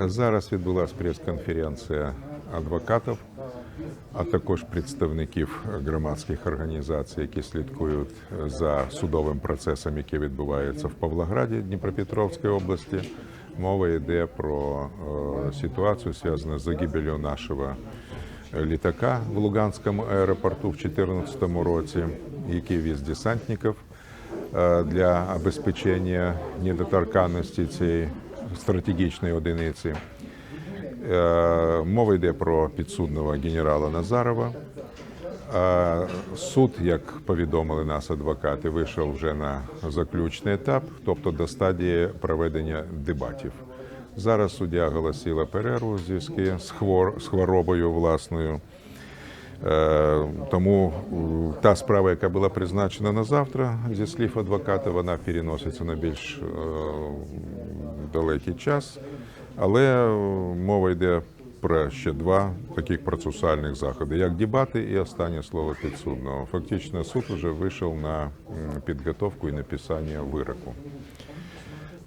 Зараз відбулася прес-конференція адвокатів, а також представників громадських організацій, які слідкують за судовим процесом, який відбувається в Павлограді Дніпропетровської області. Мова йде про е, ситуацію, зв'язану з загибелью нашого літака в Луганському аеропорту в 2014 році, який віз десантників е, для обезпечення недоторканності цієї стратегічної одиниці. Е, Мова йде про підсудного генерала Назарова. Е, Суд, як повідомили нас адвокати, вийшов вже на заключний етап, тобто до стадії проведення дебатів. Зараз суддя оголосила перерву у зв'язку з хвор- з хворобою власною. Е, Тому та справа, яка була призначена на завтра, зі слів адвоката, вона переноситься на більш далекий час. Але е, мова йде про ще два таких процесуальних заходи, як дебати і останнє слово підсудного. Фактично, суд вже вийшов на підготовку і написання вироку.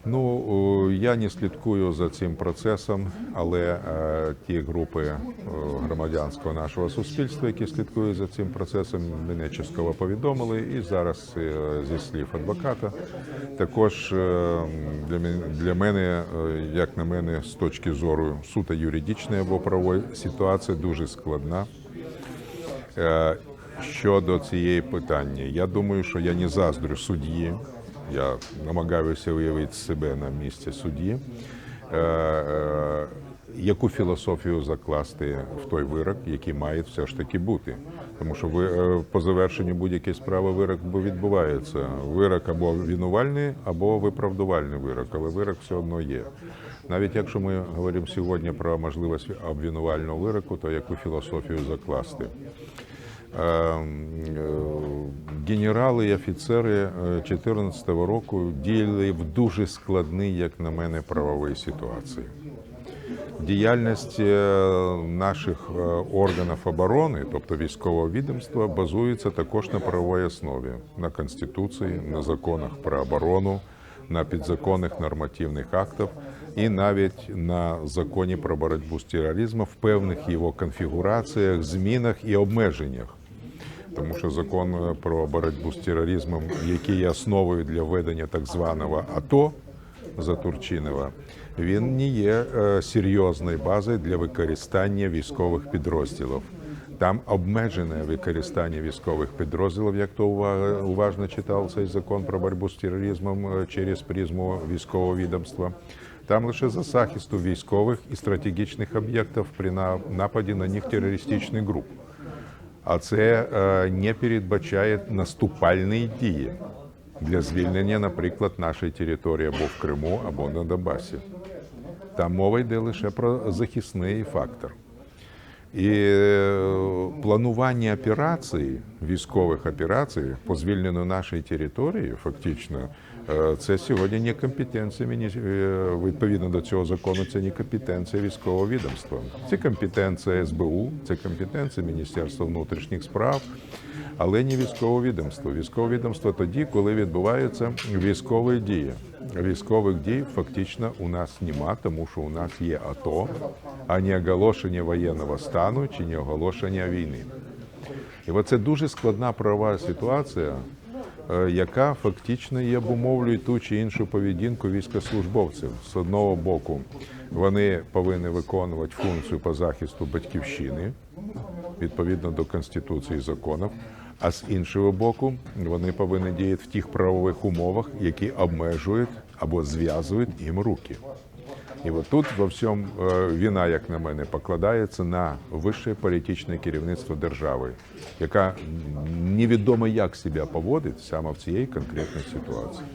Ну, я не слідкую за цим процесом, але е, ті групи е, громадянського нашого суспільства, які слідкують за цим процесом, мене частково повідомили. І зараз е, зі слів адвоката, також для мене, як на мене, з точки зору суто юридичної або правової ситуація дуже складна. Щодо цієї питання, я думаю, що я не заздрю судді. Я намагаюся уявити себе на місці судді. Е, е, Яку філософію закласти в той вирок, який має все ж таки бути? Тому що ви е, по завершенню будь-якої справи вирок відбувається. Вирок або винувальний, або виправдувальний вирок, але вирок все одно є. Навіть якщо ми говоримо сьогодні про можливість обвинувального вироку, то яку філософію закласти? Е, Генерали і офіцери 2014 року діяли в дуже складній, як на мене, правовій ситуації. Діяльність е, наших е, органів оборони, тобто військового відомства, базується також на правовій основі, на конституції, на законах про оборону, на підзаконних нормативних актах і навіть на законі про боротьбу з тероризмом в певних його конфігураціях, змінах і обмеженнях. Тому що закон е, про боротьбу з тероризмом, який є основою для введення так званого АТО за Турчинова, він не є е, серйозною базою для використання військових підрозділів. Там обмежене використання військових підрозділів, як то ува- уважно читав цей закон про боротьбу з тероризмом е, через призму військового відомства. Там лише за захисту військових і стратегічних об'єктів при нападі на них терористичних груп. А це е, не передбачає наступальні дії для звільнення, наприклад, нашої території або в Криму, або на Донбасі. Там мова йде лише про захисний фактор. І е, планування операцій, військових операцій по звільненню нашої території, фактично, це сьогодні не компетенція е, відповідно до цього закону. Це не компетенція військового відомства. Це компетенція СБУ, це компетенція Міністерства внутрішніх справ, але не військового відомства. Військове відомство тоді, коли відбуваються військові дії. Військових дій фактично у нас нема, тому що у нас є АТО, а не оголошення воєнного стану чи не оголошення війни. І оце дуже складна правова ситуація, е, яка фактично і обумовлює ту чи іншу поведінку військовослужбовців. З одного боку, вони повинні виконувати функцію по захисту батьківщини відповідно до конституції і законів. А з іншого боку, вони повинні діяти в тих правових умовах, які обмежують або зв'язують їм руки. І от тут во всьому війна, вина, як на мене, покладається на вище політичне керівництво держави, яка невідомо як себе поводить саме в цієї конкретній ситуації.